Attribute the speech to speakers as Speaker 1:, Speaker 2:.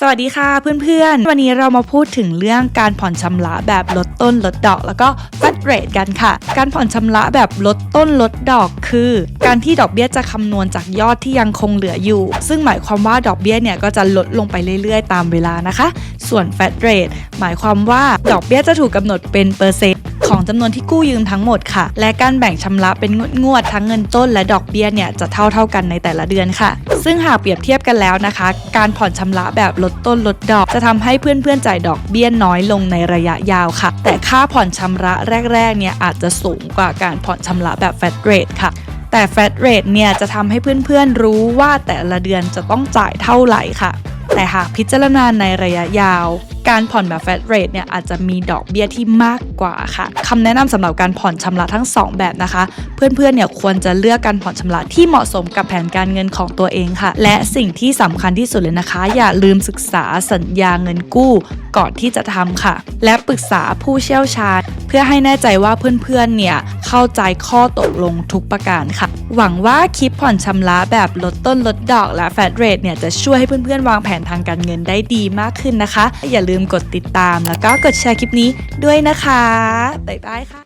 Speaker 1: สวัสดีค่ะเพื่อนๆ วันนี้เรามาพูดถึงเรื่องการผ่อนชำระแบบลดต้นลดดอก แล้วก็ฟัดเรทกันค่ะ การผ่อนชำระแบบลดต้นลดดอกคือ การที่ดอกเบี้ยจะคำนวณจากยอดที่ยังคงเหลืออยู่ ซึ่งหมายความว่าดอกเบี้ยเนี่ยก็จะลดลงไปเรื่อยๆ ตามเวลานะคะ ส่วน fat rate หมายความว่าดอกเบี้ยจะถูกกำหนดเป็นเปอร์เซ็นต์ ของจำนวนที่กู้ยืมทั้งหมดค่ะ และการแบ่งชำระเป็นงวดๆทั้งเงินต้นและดอกเบี้ยเนี่ยจะเท่าเท่ากันในแต่ละเดือนค่ะ ซึ่งหากเปรียบเทียบกันแล้วนะคะ การผ่อนชำระแบบลดต้นลดดอก จะทำให้เพื่อนๆจ่ายดอกเบี้ยน้อยลงในระยะยาวค่ะ แต่ค่าผ่อนชำระแรกๆเนี่ยอาจจะสูงกว่าการผ่อนชำระแบบ flat rate ค่ะแต่ flat rate เนี่ยจะทำให้เพื่อนๆรู้ว่าแต่ละเดือนจะต้องจ่ายเท่าไหร่ค่ะ แต่หากพิจารณาในระยะยาว การผ่อนแบบ flat rate เนี่ยอาจจะมีดอกเบี้ยที่มากกว่าค่ะคำแนะนำสำหรับการผ่อนชำระทั้ง 2 แบบนะคะ เพื่อนๆเนี่ยควรจะเลือกการผ่อนชำระที่เหมาะสมกับแผนการเงินของตัวเองค่ะ และสิ่งที่สำคัญที่สุดเลยนะคะ อย่าลืมศึกษาสัญญาเงินกู้ ก่อนที่จะทำค่ะ และปรึกษาผู้เชี่ยวชาญ เพื่อให้แน่ใจว่าเพื่อนๆ เนี่ยเข้าใจข้อตกลงทุกประการค่ะ หวังว่าคลิปผ่อนชำระแบบลดต้นลดดอกและแฟดเรทเนี่ยจะช่วยให้เพื่อนๆ วางแผนทางการเงินได้ดีมากขึ้นนะคะ อย่าลืมกดติดตามแล้วก็กดแชร์คลิปนี้ด้วยนะคะบ๊ายบายค่ะ